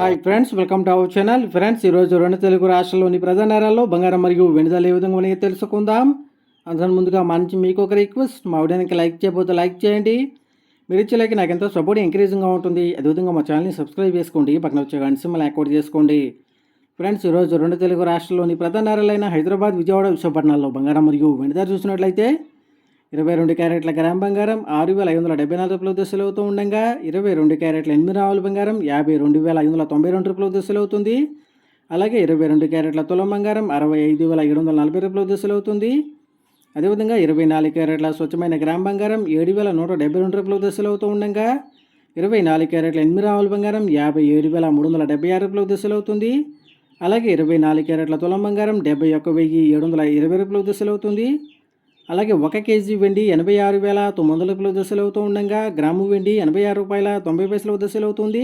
Hi friends welcome to our channel. Friends ఈరోజు రెండు తెలుగు రాష్ట్రాల్లోని ప్రధాన నగరాల్లో బంగారం మరియు వెనుదల ఏ విధంగా ఉన్నాయో తెలుసుకుందాం. అందుకని ముందుగా మంచి మీకు ఒక రిక్వెస్ట్. మా వీడియోకి లైక్ చేయబోతే లైక్ చేయండి. మీరు ఇచ్చే లైక్ నాకు ఎంతో సపోర్ట్ ఎంకరేజింగ్గా ఉంటుంది. అదేవిధంగా మా ఛానల్ని సబ్స్క్రైబ్ చేసుకోండి. పక్కన వచ్చే గంట సింబల్ యాక్టివేట్ చేసుకోండి. ఫ్రెండ్స్ ఈరోజు రెండు తెలుగు రాష్ట్రాల్లోని ప్రధాన నగరాలైన హైదరాబాద్ విజయవాడ విశాఖపట్నాల్లో బంగారం మరియు వెనుదల చూసినట్లయితే ఇరవై రెండు క్యారెట్ల గ్రామ్ బంగారం ఆరు వేల ఐదు వందల డెబ్బై నాలుగు రూపాయల దశలు అవుతూ ఉండగా ఇరవై రెండు క్యారెట్ల ఎనిమిది రావుల బంగారం యాభై రెండు వేల ఐదు వందల తొంభై రెండు రూపాయల దశలు అవుతుంది. అలాగే ఇరవై రెండు క్యారెట్ల తులం బంగారం అరవై ఐదు వేల ఏడు వందల నలభై రూపాయల దశలు అవుతుంది. అదేవిధంగా ఇరవై నాలుగు క్యారెట్ల స్వచ్ఛమైన గ్రామ్ బంగారం ఏడు వేల నూట డెబ్బై రెండు రూపాయల దశలు అవుతూ ఉండగా ఇరవై నాలుగు క్యారెట్ల ఎనిమిది రావుల బంగారం యాభై ఏడు వేల మూడు వందల డెబ్బై ఆరు రూపాయల దశలు అవుతుంది. అలాగే ఇరవై నాలుగు క్యారెట్ల తులం బంగారం డెబ్బై ఒక్క వెయ్యి ఏడు వందల ఇరవై రూపాయల దశలు అవుతుంది. అలాగే ఒక కేజీ వెండి ఎనభై ఆరు వేల తొమ్మిది వందల రూపాయల దశలు అవుతూ ఉండగా గ్రాము వెండి ఎనభై ఆరు రూపాయల తొంభై పైసల దశలు అవుతుంది.